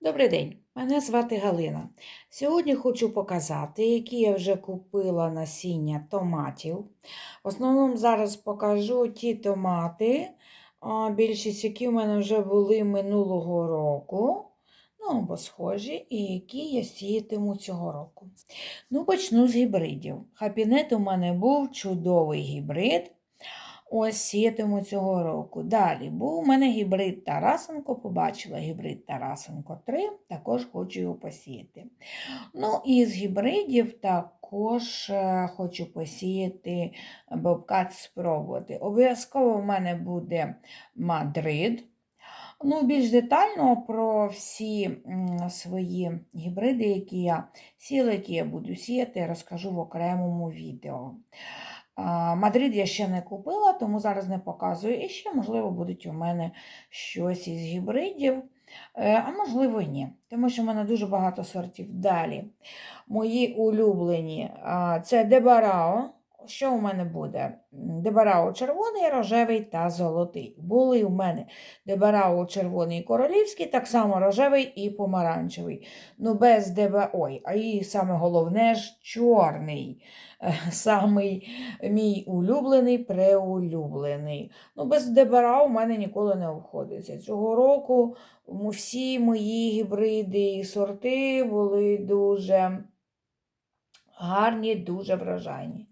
Добрий день, мене звати Галина. Сьогодні хочу показати, які я вже купила насіння томатів. В основному зараз покажу ті томати, більшість які в мене вже були минулого року, ну або схожі, і які я сіятиму цього року. Ну, почну з гібридів. Хапінет у мене був чудовий гібрид. Ось сіятиму цього року. Далі був у мене гібрид Тарасенко, побачила гібрид Тарасенко 3, також хочу його посіяти. Ну, і з гібридів також е, хочу посіяти бобкат спробувати. Обов'язково в мене буде Мадрид. Ну, більш детально про всі свої гібриди, які я сіла, які я буду сіяти, розкажу в окремому відео. Мадрид я ще не купила, тому зараз не показую. І ще, можливо, будуть у мене щось із гібридів, Е, а можливо, ні. Тому що в мене дуже багато сортів. Далі. Мої улюблені це Дебарао. Що у мене буде? Дебарао червоний, рожевий та золотий. Були у мене Дебарао червоний королівський, так само рожевий і помаранчевий. Ну, без деба. Ой, а і саме головне ж чорний. Самий мій улюблений, преулюблений. Ну, без дебара у мене ніколи не обходиться. Цього року всі мої гібриди і сорти були дуже гарні, дуже вражайні.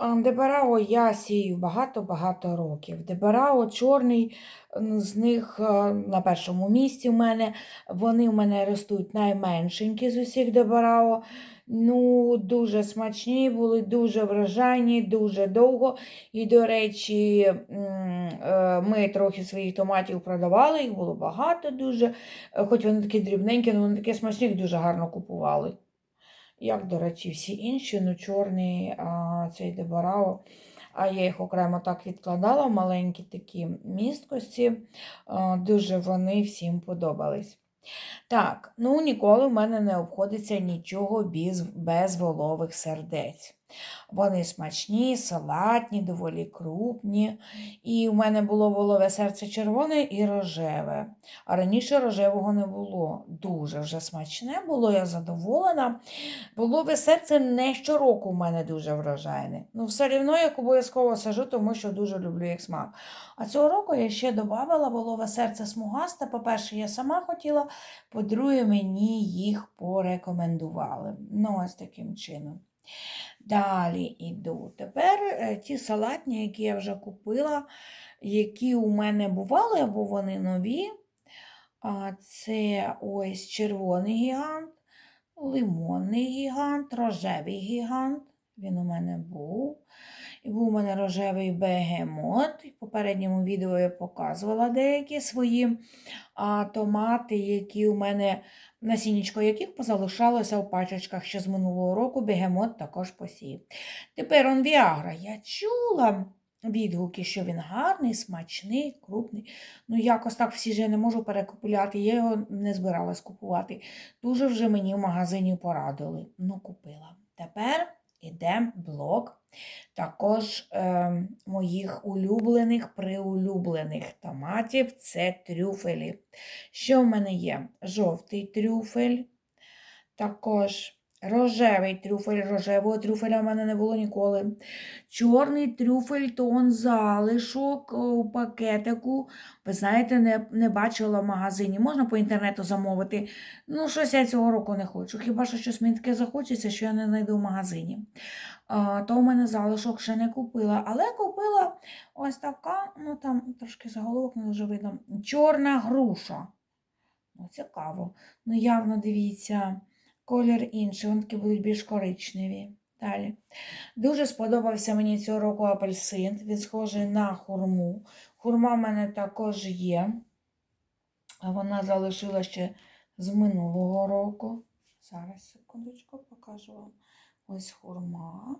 Дебарао я сію багато-багато років. Дебарао чорний, з них е, на першому місці в мене. Вони в мене ростуть найменшенькі з усіх Дебарао. Ну, дуже смачні були, дуже вражайні, дуже довго. І, до речі, е, ми трохи своїх томатів продавали, їх було багато дуже. Е, Хоч вони такі дрібненькі, але вони такі смачні, дуже гарно купували. Як, до речі, всі інші, ну чорний а, цей дебарао. А я їх окремо так відкладала в маленькі такі місткості. А, дуже вони всім подобались. Так, ну ніколи в мене не обходиться нічого без, без волових сердець. Вони смачні, салатні, доволі крупні. І в мене було волове серце червоне і рожеве. А раніше рожевого не було. Дуже вже смачне було, я задоволена. Волове серце не щороку в мене дуже врожайне. Ну, все рівно як обов'язково сажу, тому що дуже люблю їх смак. А цього року я ще додавала волове серце смугасте. По-перше, я сама хотіла, по-друге, мені їх порекомендували. Ну, ось таким чином. Далі йду. Тепер е, ті салатні, які я вже купила, які у мене бували, або вони нові. Це ось червоний гігант, лимонний гігант, рожевий гігант. Він у мене був. І був у мене рожевий бегемот. В попередньому відео я показувала деякі свої а, томати, які у мене насіннячко яких позалишалося в пачечках ще з минулого року. Бегемот також посів. Тепер он Віагра. Я чула відгуки, що він гарний, смачний, крупний. Ну, якось так всі ж я не можу перекупляти. Я його не збиралась купувати. Дуже вже мені в магазині порадили. Ну, купила. Тепер іде блок також е, моїх улюблених, приулюблених томатів це трюфелі. Що в мене є? Жовтий трюфель, також рожевий трюфель, рожевого трюфеля в мене не було ніколи. Чорний трюфель, то он залишок у пакетику. Ви знаєте, не, не бачила в магазині. Можна по інтернету замовити. Ну, щось я цього року не хочу. Хіба що щось мені таке захочеться, що я не знайду в магазині. А, то в мене залишок ще не купила. Але купила ось така, ну там трошки заголовок не дуже видно. Чорна груша. Ну, цікаво. Ну, явно дивіться, колір інший, вони будуть більш коричневі. Далі. Дуже сподобався мені цього року апельсин. Він схожий на хурму. Хурма в мене також є. Вона залишила ще з минулого року. Зараз, секундочку, покажу вам. Ось хурма.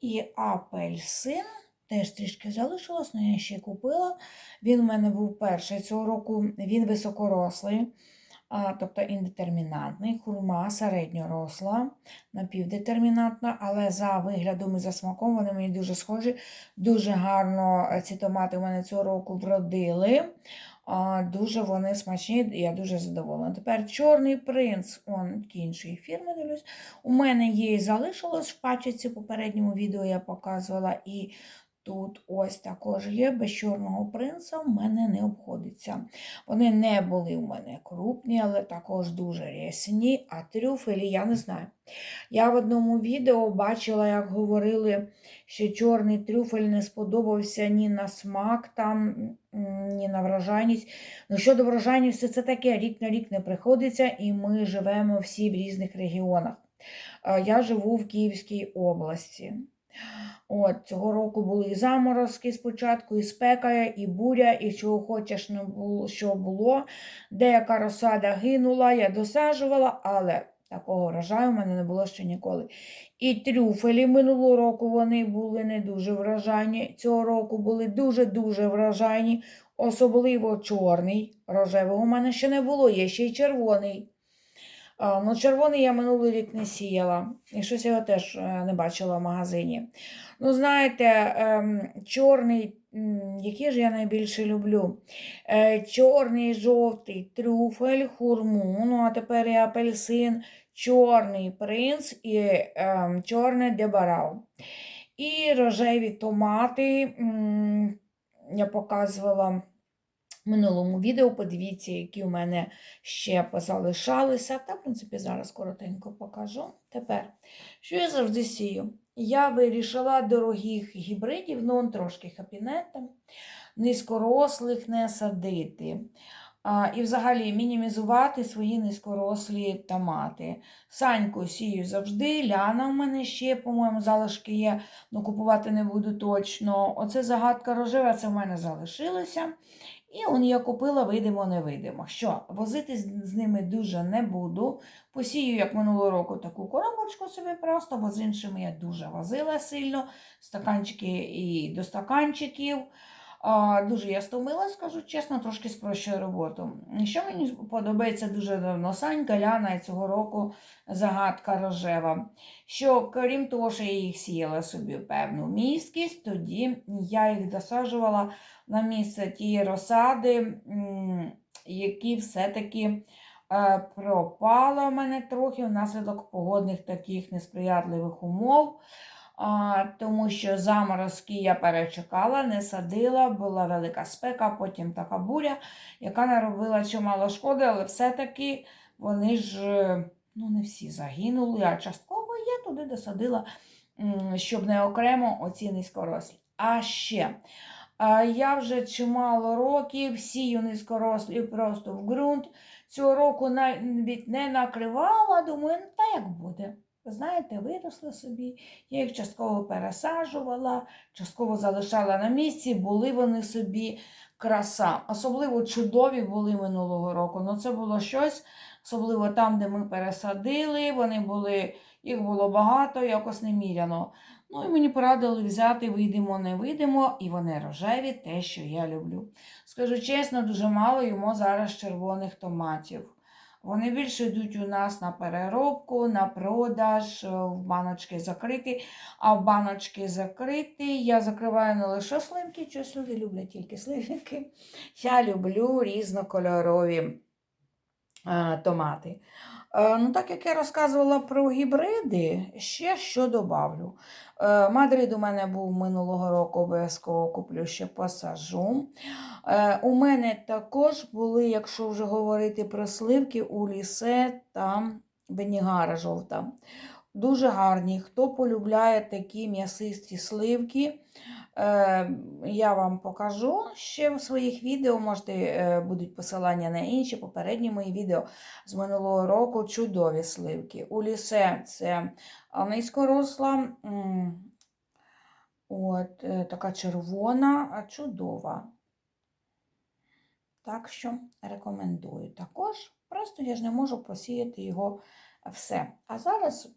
І апельсин теж трішки залишилось, але я ще купила. Він у мене був перший цього року, він високорослий, а, тобто індетермінантний, хурма середньоросла, напівдетермінантна, але за виглядом і за смаком вони мені дуже схожі. Дуже гарно е, ці томати у мене цього року вродили. А, дуже вони смачні, я дуже задоволена. Тепер чорний принц, он іншої фірми дивлюсь. У мене і залишилось в пачці попередньому відео я показувала. І тут ось також є без чорного принца в мене не обходиться. Вони не були у мене крупні, але також дуже рясні, а трюфелі я не знаю. Я в одному відео бачила, як говорили, що чорний трюфель не сподобався ні на смак, там, ні на вражайність. Ну, щодо вражайності, це таке рік на рік не приходиться, і ми живемо всі в різних регіонах. Е, Я живу в Київській області. От, цього року були і заморозки спочатку, і спека, і буря, і чого хочеш не було, що було. Деяка розсада гинула, я досаджувала, але такого врожаю в мене не було ще ніколи. І трюфелі минулого року вони були не дуже врожайні. Цього року були дуже-дуже врожайні, особливо чорний. Рожевого у мене ще не було, є ще й червоний. Ну, червоний я минулий рік не сіяла. І щось його теж е, не бачила в магазині. Ну, знаєте, ем, чорний, який ж я найбільше люблю? Е, чорний, жовтий трюфель, хурму, ну а тепер і апельсин, чорний принц і ем, чорний дебарау. І рожеві томати. Я показувала минулому відео. Подивіться, які у мене ще позалишалися. Та, в принципі, зараз коротенько покажу. Тепер, що я завжди сію? Я вирішила дорогих гібридів, ну трошки хапінета, низькорослих не садити. А, і взагалі мінімізувати свої низькорослі томати. Саньку сію завжди, ляна в мене ще, по-моєму, залишки є, але купувати не буду точно. Оце загадка рожева, це в мене залишилося. І он я купила, видимо, не видимо. Що, возити з ними дуже не буду. Посію, як минулого року, таку коробочку собі просто, бо з іншими я дуже возила сильно. Стаканчики і до стаканчиків. Дуже я стомила, скажу чесно, трошки спрощую роботу. Що мені подобається дуже давно, Санька, Ляна і цього року загадка рожева. Що крім того, що я їх сіяла собі певну місткість, тоді я їх досаджувала на місце тієї розсади, які все-таки е, пропала в мене трохи внаслідок погодних таких несприятливих умов. А, тому що заморозки я перечекала, не садила, була велика спека, потім така буря, яка наробила чимало шкоди, але все-таки вони ж ну, не всі загинули, а частково я туди досадила, щоб не окремо оці низькорослі. А ще я вже чимало років сію низькорослі просто в ґрунт. Цього року навіть не накривала, думаю, ну та як буде. Ви знаєте, виросли собі, я їх частково пересаджувала, частково залишала на місці, були вони собі краса. Особливо чудові були минулого року. Ну це було щось, особливо там, де ми пересадили, вони були, їх було багато, якось неміряно. Ну і мені порадили взяти, вийдемо, не вийдемо, і вони рожеві, те, що я люблю. Скажу чесно, дуже мало йому зараз червоних томатів. Вони більше йдуть у нас на переробку, на продаж, е, в баночки закриті. А в баночки закриті я закриваю не лише сливки, чогось люди люблять тільки сливки. Я люблю різнокольорові томати. Е, ну, так як я розказувала про гібриди, ще що добавлю. Е, Мадрид у мене був минулого року, обов'язково куплю ще посажу. Е, У мене також були, якщо вже говорити про сливки, у лісе та бенігара жовта. Дуже гарні. Хто полюбляє такі м'ясисті сливки, е, я вам покажу ще в своїх відео. Можете е, будуть посилання на інші попередні мої відео з минулого року. Чудові сливки. У лісе це низькоросла, от, е, така червона, чудова. Так що рекомендую також. Просто я ж не можу посіяти його все. А зараз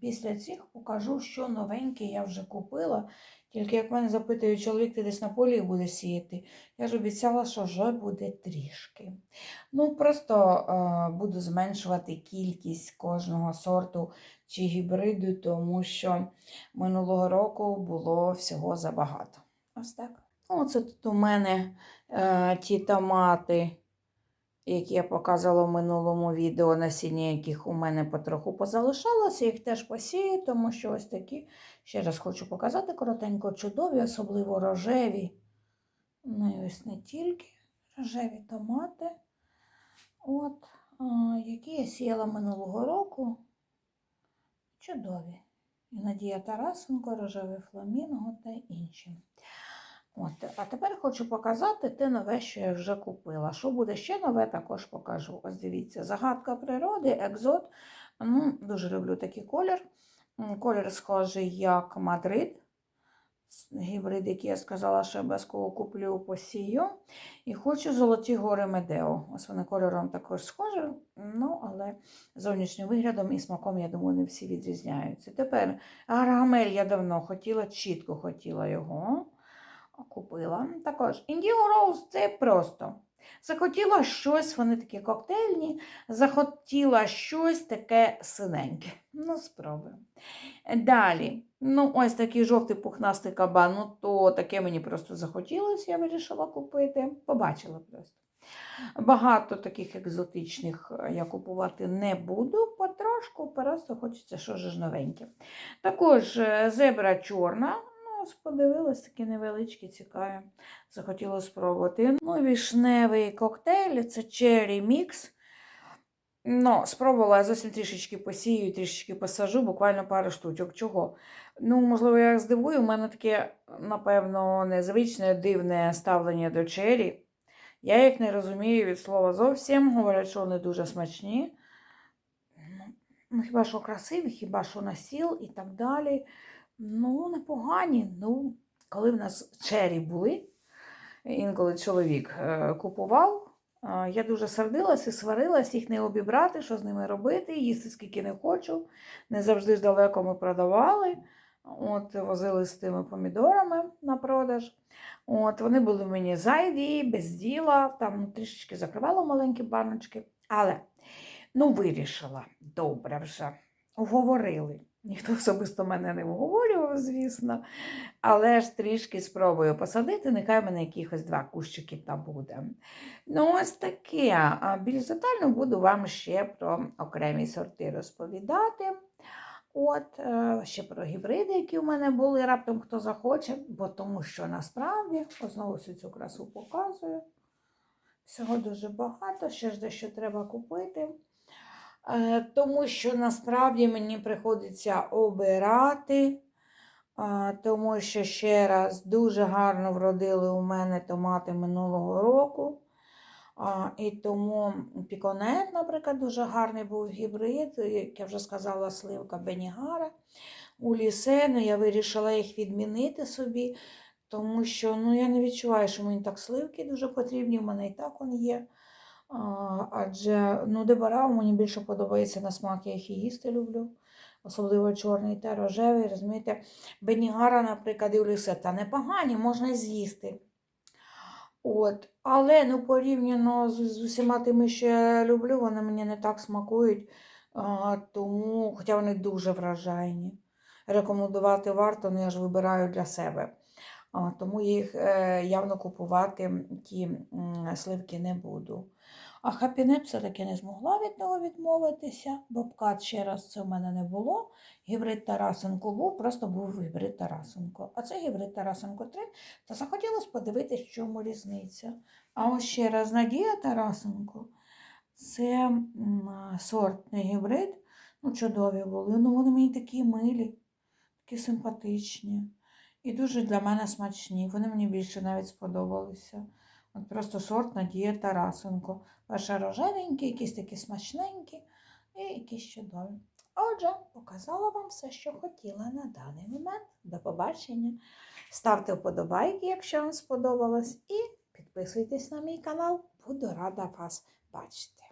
після цих покажу, що новеньке я вже купила. Тільки як мене запитує чоловік, ти десь на полі буде сіяти. Я ж обіцяла, що вже буде трішки. Ну, просто е, буду зменшувати кількість кожного сорту чи гібриду, тому що минулого року було всього забагато. Ось так. Оце тут у мене е, ті томати, які я показувала в минулому відео, насіння яких у мене потроху позалишалося, їх теж посію, тому що ось такі, ще раз хочу показати, коротенько чудові, особливо рожеві. Ну і ось не тільки рожеві томати. От, які я сіяла минулого року. Чудові. І Надія Тарасенко, рожевий фламінго та інші. От, а тепер хочу показати те нове, що я вже купила. Що буде ще нове, також покажу. Ось дивіться, загадка природи, екзот. Ну, дуже люблю такий колір. Колір схожий як Мадрид. Гібрид, який я сказала, що обов'язково куплю посію. І хочу золоті гори Медео. Ось вони кольором також схожі, ну, але зовнішнім виглядом і смаком, я думаю, не всі відрізняються. Тепер гаргамель я давно хотіла, чітко хотіла його. Купила. Також Indigo Rose це просто. Захотіла щось, вони такі коктейльні, захотіла щось таке синеньке. Ну, спробуємо. Далі, ну, ось такий жовтий пухнастий кабан, ну то таке мені просто захотілося, я вирішила купити. Побачила просто. Багато таких екзотичних е, я купувати не буду, потрошку, просто хочеться ж новеньке. Також е, зебра чорна. Ну, ось подивилась, такі невеличкі, цікаві. Захотіла спробувати. Ну, вішневий коктейль це Cherry Mix. Ну, спробувала я зовсім трішечки посію, трішечки посажу, буквально пару штучок. Чого? Ну, можливо, я здивую, у мене таке, напевно, незвичне, дивне ставлення до чері. Я їх не розумію від слова зовсім. Говорять, що вони дуже смачні. Ну, хіба що красиві, хіба що на сіл і так далі. Ну, непогані. Ну, коли в нас чері були, інколи чоловік е, купував, е, я дуже сердилась і сварилась, їх не обібрати, що з ними робити, їсти скільки не хочу. Не завжди ж далеко ми продавали. От, возили з тими помідорами на продаж. От, вони були мені зайві, без діла, там трішечки закривала маленькі баночки. Але ну, вирішила, добре вже. Уговорили. Ніхто особисто мене не вговорював, звісно. Але ж трішки спробую посадити, нехай в мене якихось два кущики там буде. Ну, ось таке. Більш детально буду вам ще про окремі сорти розповідати. От, е, ще про гібриди, які у мене були, раптом хто захоче, бо тому що насправді, знову всю цю красу показую. Всього дуже багато, ще ж дещо треба купити. Е, Тому що насправді мені приходиться обирати, е, тому що ще раз дуже гарно вродили у мене томати минулого року. І тому піконет, наприклад, дуже гарний був гібрид, як я вже сказала, сливка Бенігара. У лісену я вирішила їх відмінити собі, тому що ну, я не відчуваю, що мені так сливки дуже потрібні, в мене і так вони є. Адже ну, дебарау мені більше подобається на смак, я їх і їсти люблю. Особливо чорний та рожевий. розумієте. Бенігара, наприклад, і улісета непогані, можна з'їсти. От. Але ну, порівняно з, з усіма тими, що я люблю, вони мені не так смакують, а, тому, хоча вони дуже вражайні. Рекомендувати варто, але я ж вибираю для себе. Тому їх е, явно купувати ті сливки не буду. А хапінеп все-таки не змогла від нього відмовитися, бо ПКАТ ще раз це в мене не було. Гібрид Тарасенко був, просто був гібрид Тарасенко. А це гібрид Тарасенко 3. Та захотілося подивитися, в чому різниця. А ось ще раз Надія Тарасенко. Це м, сорт не гібрид. Ну, чудові були. Ну, вони мені такі милі, такі симпатичні. І дуже для мене смачні. Вони мені більше навіть сподобалися. От просто сорт Надія Тарасенко. Перше рожевенькі, якісь такі смачненькі і якісь чудові. Отже, показала вам все, що хотіла на даний момент. До побачення. Ставте вподобайки, якщо вам сподобалось, і підписуйтесь на мій канал. Буду рада вас бачити.